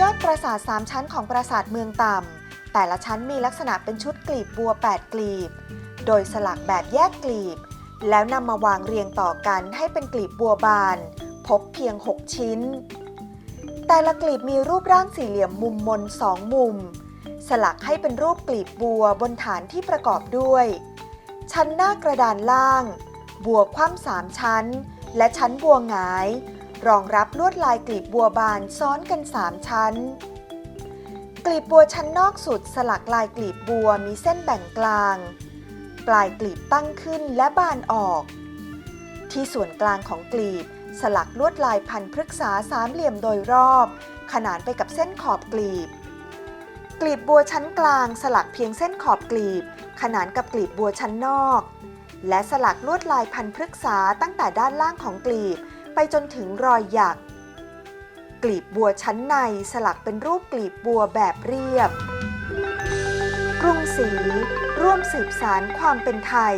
ยอดปราทสามชั้นของปราสาทเมืองต่ำ แต่ละชั้นมีลักษณะเป็นชุดกลีบบัว 8 กลีบ โดยสลักแบบแยกกลีบ แล้วนำมาวางเรียงต่อกันให้เป็นกลีบบัวบาน พบเพียง 6 ชิ้น แต่ละกลีบมีรูปร่างสี่เหลี่ยมมุมมนสองมุม สลักให้เป็นรูปกลีบบัวบนฐานที่ประกอบด้วย ชั้นหน้ากระดานล่าง บัวคว่ำสามชั้น และชั้นบัวหงาย รองรับลวดลายกลีบบัวบานซ้อนกันสามชั้น กลีบบัวชั้นนอกสุดสลักลายกลีบบัวมีเส้นแบ่งกลาง ปลายกลีบตั้งขึ้นและบานออก ที่ส่วนกลางของกลีบสลักลวดลายพันพฤกษาสามเหลี่ยมโดยรอบ ขนานไปกับเส้นขอบกลีบ กลีบบัวชั้นกลางสลักเพียงเส้นขอบกลีบ ขนานกับกลีบบัวชั้นนอก และสลักลวดลายพันพฤกษาตั้งแต่ด้านล่างของกลีบ ไปจนถึงรอยหยัก กลีบบัวชั้นในสลักเป็นรูปกลีบบัวแบบเรียบ กรุงศรีร่วมสืบสารความเป็นไทย